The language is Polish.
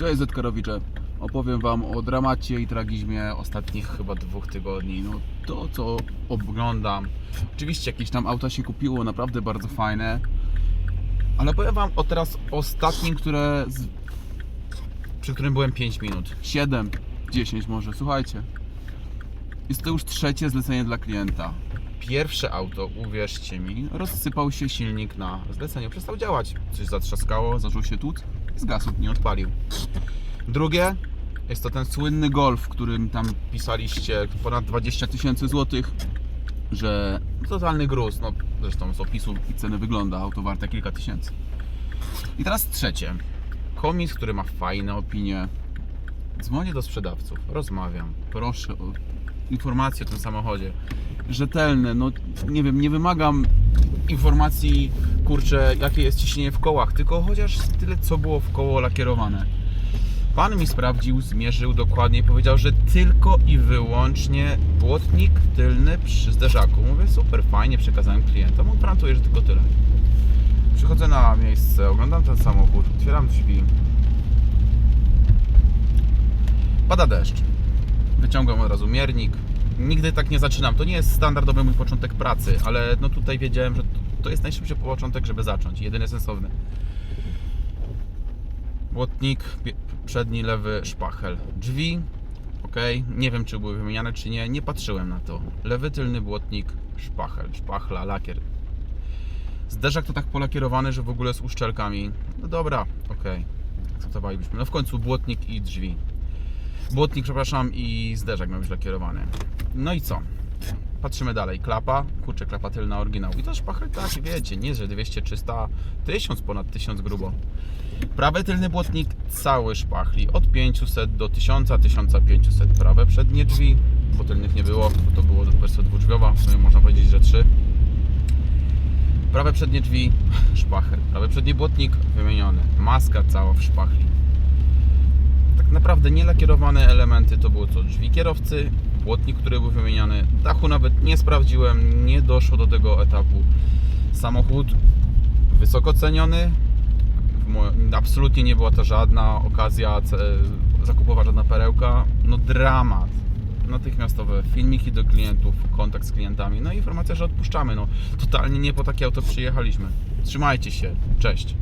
Cześć Zetkarowicze. Opowiem Wam o dramacie i tragizmie ostatnich chyba dwóch tygodni. No to co oglądam. Oczywiście jakieś tam auta się kupiło, naprawdę bardzo fajne. Ale powiem Wam o teraz ostatnim, które z... przy którym byłem 5 minut. 7, 10 może. Słuchajcie. Jest to już trzecie zlecenie dla klienta. Pierwsze auto, uwierzcie mi, rozsypał się silnik na zleceniu. Przestał działać. Coś zatrzaskało, zaczął się tłuc zgasł, nie odpalił. Drugie, jest to ten słynny Golf, którym tam pisaliście ponad 20 tysięcy złotych, że totalny gruz. No, zresztą z opisu i ceny wygląda, auto warte kilka tysięcy. I teraz trzecie. Komis, który ma fajne opinie. Dzwonię do sprzedawców, rozmawiam, proszę o informacje o tym samochodzie. Rzetelne, no nie wiem, nie wymagam informacji, kurczę, jakie jest ciśnienie w kołach, tylko chociaż tyle, co było w koło lakierowane. Pan mi sprawdził, zmierzył dokładnie i powiedział, że tylko i wyłącznie błotnik tylny przy zderzaku. Mówię, super, fajnie, przekazałem klientom, on gwarantuje, że tylko tyle. Przychodzę na miejsce, oglądam ten samochód, otwieram drzwi. Pada deszcz. Wyciągam od razu miernik. Nigdy tak nie zaczynam. To nie jest standardowy mój początek pracy, ale no tutaj wiedziałem, że to, jest najszybszy początek, żeby zacząć. Jedyny sensowny. Błotnik, przedni lewy szpachel. Drzwi, ok. Nie wiem, czy były wymieniane, czy nie. Nie patrzyłem na to. Lewy tylny błotnik, szpachel, szpachla, lakier. Zderzak to tak polakierowany, że w ogóle z uszczelkami. No dobra, ok. Akceptowalibyśmy. No w końcu błotnik i drzwi. Błotnik, przepraszam, i zderzak miał być lakierowany. No i co? Patrzymy dalej. Klapa, kurczę, klapa tylna oryginał. I to szpachel tak, wiecie, nie, że 200, 300, 1000, ponad 1000 grubo. Prawy tylny błotnik cały szpachli, od 500 do 1000, 1500. Prawe przednie drzwi, bo tylnych nie było, bo to było wersja dwudrzwiowa, w sumie można powiedzieć, że trzy. Prawe przednie drzwi, szpachel. Prawy przedni błotnik wymieniony. Maska cała w szpachli naprawdę nielakierowane elementy to było co? Drzwi kierowcy, błotnik, który był wymieniany, dachu nawet nie sprawdziłem, nie doszło do tego etapu. Samochód wysoko ceniony, absolutnie nie była to żadna okazja zakupowa, żadna perełka, no dramat. Natychmiastowe filmiki do klientów, kontakt z klientami, no i informacja, że odpuszczamy. No, totalnie nie po takie auto przyjechaliśmy. Trzymajcie się, cześć.